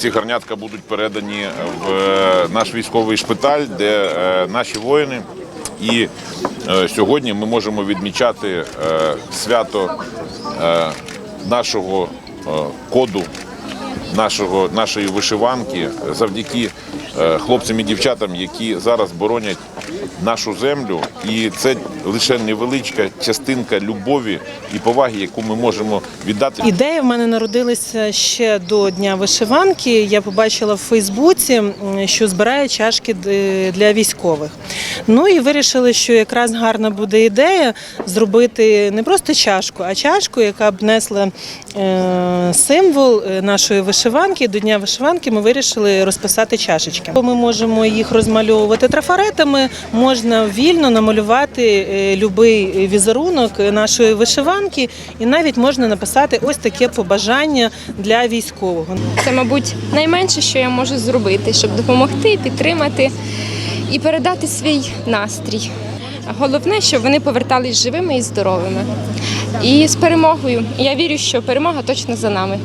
Ці гарнятка будуть передані в е, наш військовий шпиталь, де е, наші воїни. І е, сьогодні ми можемо відмічати свято нашого коду, нашого, нашої вишиванки завдяки е, хлопцям і дівчатам, які зараз боронять нашу землю. І це лише невеличка частинка любові і поваги, яку ми можемо віддати. Ідея в мене народилася ще до Дня вишиванки. Я побачила в Фейсбуці, що збирає чашки для військових. Ну і вирішили, що якраз гарна буде ідея зробити не просто чашку, а чашку, яка б несла е, символ е, нашої вишиванки. До Дня вишиванки ми вирішили розписати чашечки. Ми можемо їх розмальовувати трафаретами, можна вільно намалювати е, любий візерунок нашої вишиванки, і навіть можна написати ось таке побажання для військового. Це, мабуть, найменше, що я можу зробити, щоб допомогти, підтримати і передати свій настрій. Головне, щоб вони повертались живими і здоровими. І з перемогою. Я вірю, що перемога точно за нами.